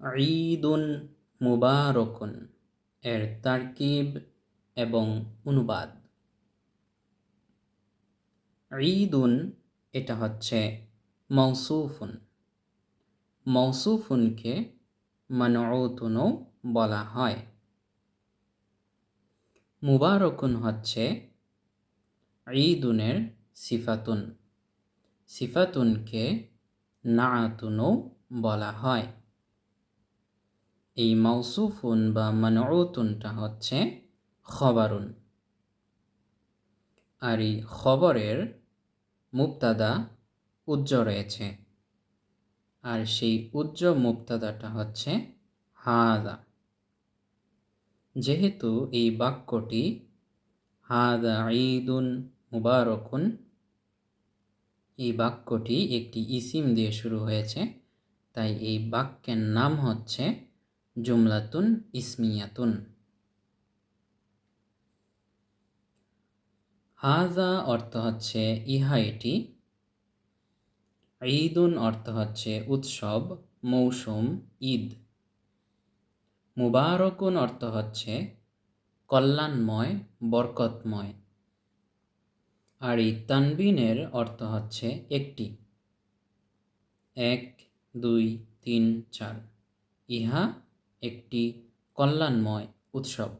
ঈদুন মুবারকুন, এর তারকিব এবং অনুবাদ। ঈদুন, এটা হচ্ছে মৌসুফুন মৌসুফুনকে মানউতুনও বলা হয়। মুবারকুন হচ্ছে ঈদুনের সিফাতুন। সিফাতুনকে নাআতুনও বলা হয়। এই মৌসুফুন বা মানউতুনটা হচ্ছে খবরুন। আর এই খবরের মুক্তাদা উজ্জ রয়েছে। আর সেই উজ্জ মুক্তাদাটা হচ্ছে হাদা। যেহেতু এই বাক্যটি হাদা ঈদুন মুবারকুন, এই বাক্যটি একটি ইসিম দিয়ে শুরু হয়েছে, তাই এই বাক্যের নাম হচ্ছে জুমলাতুন ইসমিয়াতুন। হাজা অর্থ হচ্ছে ইহা এটি। ঈদুন অর্থ হচ্ছে উৎসব, মৌসুম, ঈদ। মুবারকুন অর্থ হচ্ছে কল্যাণময়, বরকতময়। আর এই তানবিনের অর্থ হচ্ছে একটি। এক, দুই, তিন, চার। ইহা একটি কল্যাণময় উৎসব।